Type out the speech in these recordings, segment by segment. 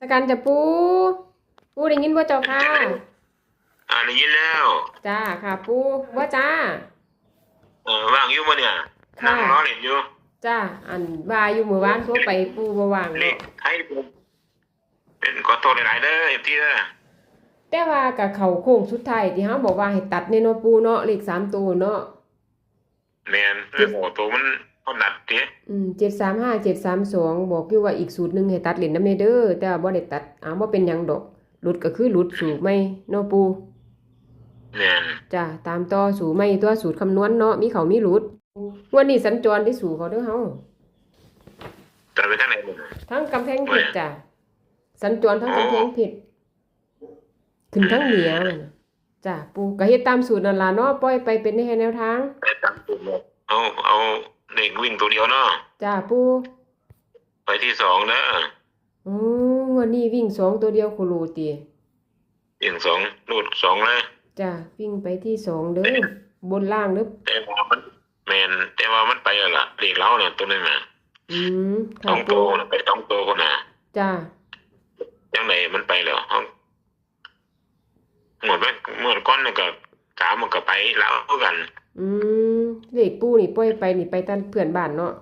สการจะปู ปูได้ยินบ่เจ้าค่ะ อ่าได้ยินแล้ว จ้าค่ะ ปูว่าจ้า เออว่างอยู่บ่เนี่ยค่ะ นั่งรอเล่นอยู่จ้า อันว่าอยู่มื้อวานโทรไปปูบ่ว่างเลเนาะขไทยผมเป็นขอโทษหลายๆเด้อเอฟทีเด้อแต่ว่ากับเขาโค้งสุดท้ายที่เฮาบอกว่าให้ตัดในเนาะปูเนาะเลขสามตัวเนาะ แม่นเออโอ้ตัวมัน เขาดัดเด้อืม735 732บอกอยู่ว่าอีกสูตรหนึงให้ตัดเหรียญนำเด้อแต่ว่าบ่ได้ตัดอ้าวบ่เป็นหยังดอกหลุดก็คือหลุดสูตรไม่เนาะปูแม่นจ้าตามต่อสูตรไม่ตัวสูตรคำนวณเนาะมีเขามีหลุดงวันนี้สัญจรที่สู่เขาเด้อเฮาจะไปทางไหนบ่ทั้งกำแพงเพชรจ้ะสัญจรทั้งกำแพงเพชรขึ้นทั้งเหนือมันน่ะจ้ะปูก็เฮ็ดตามสูตรนั่นล่ะเนาะปล่อยไปเป็นแนวทาง ไปตามตัวเลยเอาเอา เด็กวิ่งตัวเดียวเนาะจ้ะปูไปที่สองเด้ออ๋อวันนี้วิ่งสองตัวเดียวโคโลติวิ่งสองรูดสองเลยจ้ะวิ่งไปที่สองเด้อบนล่างเด้อแต่ว่ามันแม่นแต่ว่ามันไปแล้วล่ะเด็กเราเนี่ยตัวนึงน่ะอืมสค่ะองปูตัวน่ะไปสองตัวคนน่ะจ้ะจังไหนมันไปแล้วเฮาหมดไปหมดก้อนนี่ก็สามมันก็ไปแล้วคือกัน อืม เลขปูนี่ปล่อยไปนี่ไปตันเพื่อนบ้านเนาะ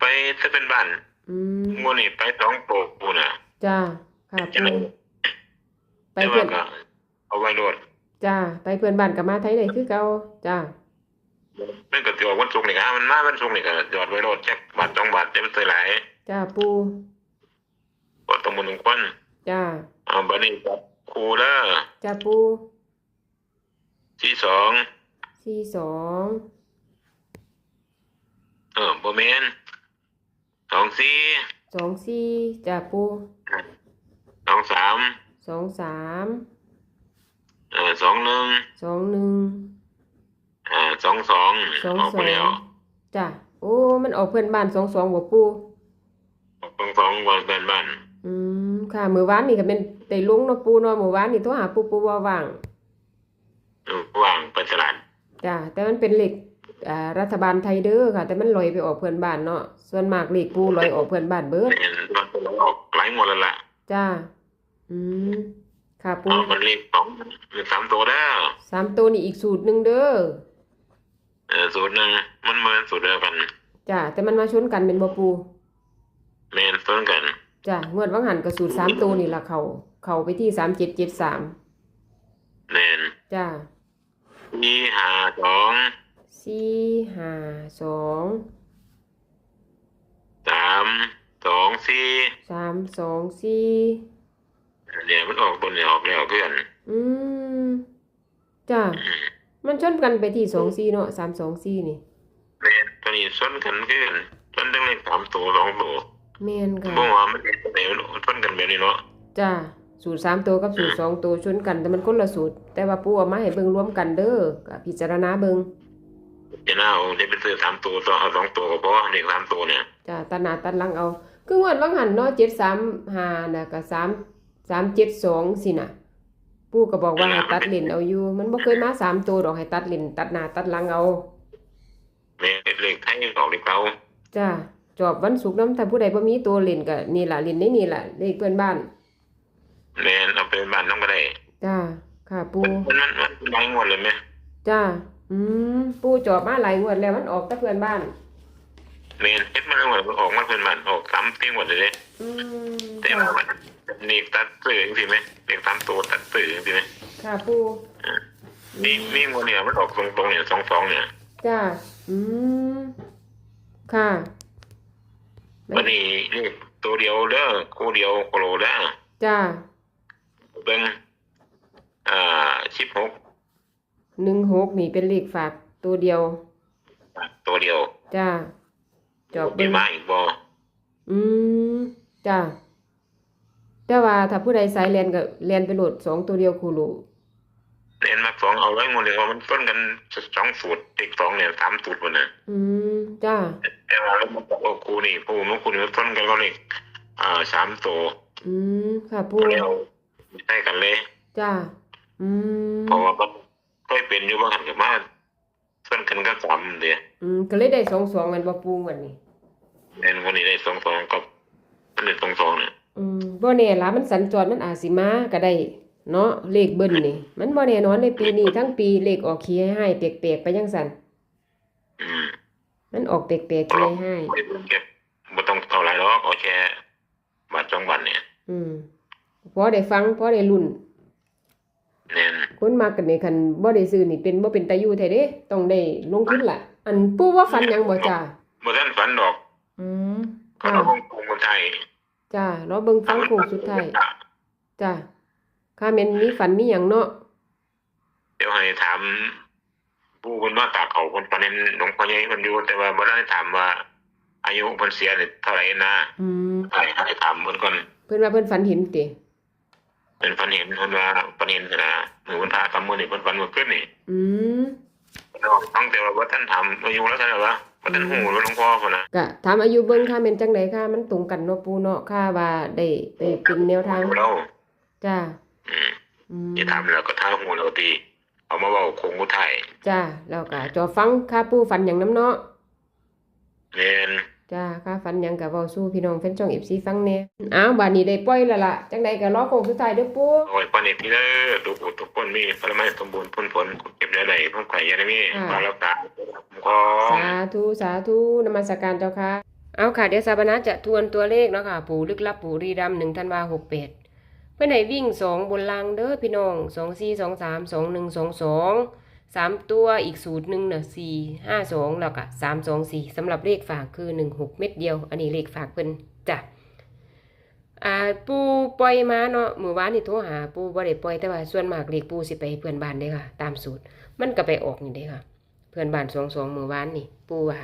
ไปถ้าเป็นบ้านอืมงูนี่ไปสองโปกปูน่ะจ้ะค่ะจังปูไหนไปแต่เพื่ว่าอนก็เอาไว้โลดจ้ะไปเพื่อนบ้านกับมาไทยได้คือเก่าจ้ะมันก็ตัววันศุกร์นี่ก็มันมาวันศุกร์นี่ก็จอดไว้โลดจักบาทสองบาทจะมันเท่าไหร่จ้ะปูก็ต้องมุนคนจ้ะเอาบัดนี้จับครูเด้อจ้ะปูที่สอง สี่สองเออบ่แม่นสองสี่สองสี่จ้ะปูสองสามสองสามเออสองหนึ่งสองหนึ่งเออสองสองสองออกสไปองแล้วจ้ะโอ้มันออกเพื่อนบ้านสองสองบ่ปูสองสองวันเป็นบ้านอืมค่ะมื้อวานนี่ก็เป็นได้ลงเนาะปูเนาะมื้อวานนี่โทรหาปูปูว่าว่างเออว่างไปตลาด จ้ะแต่มันเป็นเลขอ่ารัฐบาลไทยเด้อค่ะ แต่มันลอยไปออกเพื่อนบ้านเนาะส่วนมากเลขปูลอยออกเพื่อนบ้านเบิดแม่นมันก็ออกหลายงวดแล้วล่ะจ้ะอืมค่ะปูเอามันเลขสองเลขสามตัวเด้อสามตัวนี่อีกสูตรหนึงเด้อเออสูตรหนึ่งมันเหมือนสูตรเดียวกันจ้ะแต่มันมาชนกันเป็นบ่ปูแม่นต้นกันจ้ะงวดวังหันก็สูตรสามตัวนี่ล่ะเขาเข้าไปที่สามเจ็ดเจ็ดสามแม่นจ้ะ มีหาสองสี่ห้าสองสามสองสี่สามสองสี่เนี่ยมันออกตัวเนี่ยออกแล้วเพื่อนอืมจ้ะอืมมันชนกันไปที่สองสี่เนาะสามสองสี่นี่แม่นตัวนี้ส้นกันเพื่อนส้นตั้งเลขสามตัวสองตัวแม่นค่ะพวกว่ามันเป็นไหนมันส้นกันแบบนี้เนาะจ้ะ สูตรสามตัวกับสูตรสองตัวชนกันแต่มันคนละสูตร แต่ว่าปู่เอามาให้เบิ่งรวมกันเด้อก็พิจารณาเบิ่งจะน่าเอาได้ไปซื้อสามตัวตัวเอาสองตัวก็พอเลขสามตัวเนี่ยจ้ะตัดหน้าตัดหลังเอา คืองวดวังหันเนาะเจ็ดสามห้าน่ะก็สามสามเจ็ดสองสิน่ะ ปู่ก็บอกว่าให้ตัดเลนเอาอยู่ มันบ่เคยมาสามตัวดอกให้ตัดเลนตัดหน้าตัดหลังเอาแม่นเลขไทยออกเลขเก่าจ้าจอบวันศุกร์น้ำถ้าผู้ใดบ่มีตัวเล่นก็นี่ล่ะเล่นได้นี่ล่ะเลขเพื่อนบ้าน แม่นเอาไปบ้านน้องก็ได้จ้าค่ะ ปูมันมันมันหลายงวดเลยไหมจ้าอืมปูจอบมาหลายงวดแล้วมันออกแต่เพื่อนบ้านแม่นเฮ็ดมาแล้วงวดมันออกมาเพื่อนบ้านออกสามปีงวดเลยเด้อืมแต่ค่ะว่ามันเลขตัดซื้อจังซี่ไหมเลขสามตัวตัดซื้อจังซี่ไหมค่ะปูนี่นี่งวดเนี่ยมันออกตรงๆเนี่ยสองสองเนี่ยจ้าอืมค่ะวันนี้เลขตัวเดียวเด้อคู่เดียวโคโลเด้อจ้า เบิ่งอ่าสิบหกหนึ่งหกนี่เป็นเลขฝากตัวเดียว ตัวเดียวจ้าจอบมีเบิ่งมาอีกบ่อืมจ้าแต่ว่าถ้าผู้ใดสายเรียนก็เรียนไปโหลดสองตัวเดียวคูรูเรียนมาสองเอาไว้หมดเลยว่ามันต้นกันสองสูตรเด็กสองเนี่ยสามสูตรหมดน่ะอืมจ้าแต่ว่าแล้วมันบอกว่าครูนี่ครูมันครูนี่มันต้นกันก็เลขอ่าสามตัวอืมค่ะปูตัวเดียว ใช่กันเลยจ้าอืมเพราะว่ามันเคยเป็นอยู่บางหันกับมาต้นกันก็สามเดียวอืมก็เลยได้สองสองกันบ่ปูวันนี้เรียนคนนี้ได้สองสองกับอันนี้สองสองเนี่ยอืมบ่แน่ล่ะมันสัญจรมันอาจสิมาก็ได้ เนาะเลขเบิ้ลนี่ มันบ่แน่นอนในปีนี้ทั้งปีเลขออกขี้ให้ๆแปลกๆไปจังซั่นอืมมันออกแปลกๆขี้ให้ไม่ต้องเก็บไม่ต้องเท่าไหรหรอกเอาแค่บาทสองบาทเนี่ย ๆอืม พอได้ฟังพอได้ลุ้นเน้นคนมักกันนี่คันบ่ได้ซื้อนี่เป็นบ่เป็นตาอยู่แท้เด้ต้องได้ลงทุนล่ะ อันปู่ว่าฝันหยังบ่จ้าเมื่อท่านฝันดอก อืมเขาค่ะต้องกรุงคนไทยจ้ารอเบิ่งฟังโค้งสุดท้ายจ้าค่าแม่นมีฝันมีหยังเนาะเดี๋ยวให้ถามผู้คนว่าตากเขาคนตอนนี้หลวงพ่อใหญ่คนอยู่แต่ว่าบ่ได้ถามว่า อายุคนเสียเนี่ยเท่าไหร่นะอืมให้ให้ถามเพิ่นก่อนเพิ่นว่าเพิ่นฝันเห็นติ เป็นฝันเห็นเพิ่นว่าฝันเห็นนะมือวันพระคำมื้อนี่เพิ่นฝันเมื่อคืนนี่อืมต้องแต่ว่าบ่ทันถามอายุแล้วใช่หรอวะบ่ทันฮู้ว่าหลวงพ่อพุ่นน่ะก็ถามอายุเบิ่งค่าแม่นจังไดค่ะ มันตรงกันเนาะปู่เนาะค่าว่าได้ไปเป็นแนวทางเราจ้าอืมอืมอย่าถามแล้วก็ท้าฮู้แล้วก็ตีเอามาเว้าคงอุทัยจ้าแล้วก็จอฟังค่าปู่ฝันหยังนํเนาะแม่น จ้าค่าฝันหยังก็เว้าสู่พี่น้องแฟนช่อง FC ฟังแหน่อ้าวบัดนี้ได้ปล่อยแล้วล่ะจังไดก็รอโค้งสุดท้ายเด้อปู่โอ้ยปานนี้พี่เด้อทุกผู้ทุกคนมีพระไม้สมบูรณ์พ้นผลเก็บได้ได้พ้นไข่อย่าได้มีมารักษาผมขอสาธุสาธุนมัสการเจ้าค่ะ เอาค่ะเดี๋ยวสาบานะจะทวนตัวเลขเนาะค่ะปู่ลึกลับปู่รีดำหนึ่งธันวาหกแปดเพื่อนไหนวิ่งสองบนรางเด้อพี่น้องสองสี่สองสามสองหนึ่งสองสอง สามตัวอีกสูตรหนึ่งเน่ะสี่ห้าสองแล้วก็สามสองสี่สำหรับเลขฝากคือหนึ่งหกเม็ดเดียว อันนี้เลขฝากเพิ่นจ้ะอ่าปูปล่อยมาเนาะมือวานนี่โทรหาปูบ่ได้ปล่อยแต่ว่าส่วนมากเลขปูสิไปเพื่อนบ้านเด้ค่ะ ตามสูตร มันก็ไปออกนี่เด้ค่ะ เพื่อนบ้านสองสองมือวานนี่ ปูว่า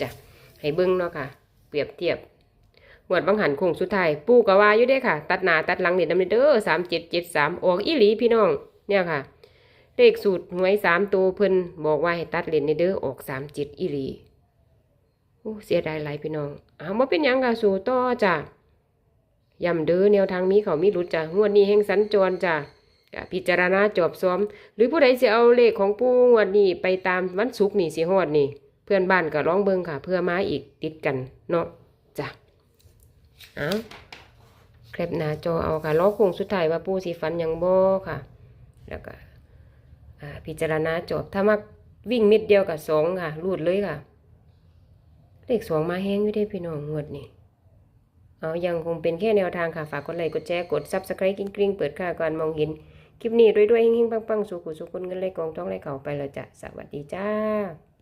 จ้ะให้เบิ้งเนาะค่ะ เปรียบเทียบหวดบางหันคงสุดท้ายปูก็ว่าอยู่เด้ค่ะ ตัดหนาตัดหลังนี่ดำเด้อสามเจ็ดเจ็ดสามออกอีหลีพี่น้อง เนี่ยค่ะ เลขสูตรหวยสามตัวเพิ่นบอกว่าให้ตัดเลนในเด้อออกสามจ็ดอีหลีโอ้เสียดายหลายพี่น้องอ้าวมาเป็นยังค่ะสู่ต่อจ้ะย้ำเด้อแนวทางมีเขามีหลุดจ้ะงวดนี้แห่งสัญจรจ้ะพิจารณาจอบซ้อม หรือผู้ใดสิเอาเลขของปู่งวดนี้ไปตามวันศุกร์นี่สิฮอดนี่ เพื่อนบ้านก็ร้องเบิงค่ะ เพื่อมาอีกติดกันเนาะจ้ะเอาแคปหน้าจอเอาค่ะล้อคงสุดท้ายว่าปู่สิฟันยังบ่ค่ะ แล้วก็ พิจารณาจบถ้ามักวิ่งมิดเดียวกับสองค่ะรูดเลยค่ะ เลขสองมาแห้งอยู่ได้พี่น้องงวดนี่เอายังคงเป็นแค่แนวทางค่ะ ฝากกดไลค์กดแชร์กดซับสไครต์กริ๊งๆเปิดค่าก่อนมองเห็น คลิปนี้ด้วยด้วยเฮงๆปังๆสุขุสุขุนเงินไหลกองท้องไหลเข่าไปเล้วจ้ะสวัสดีจ้า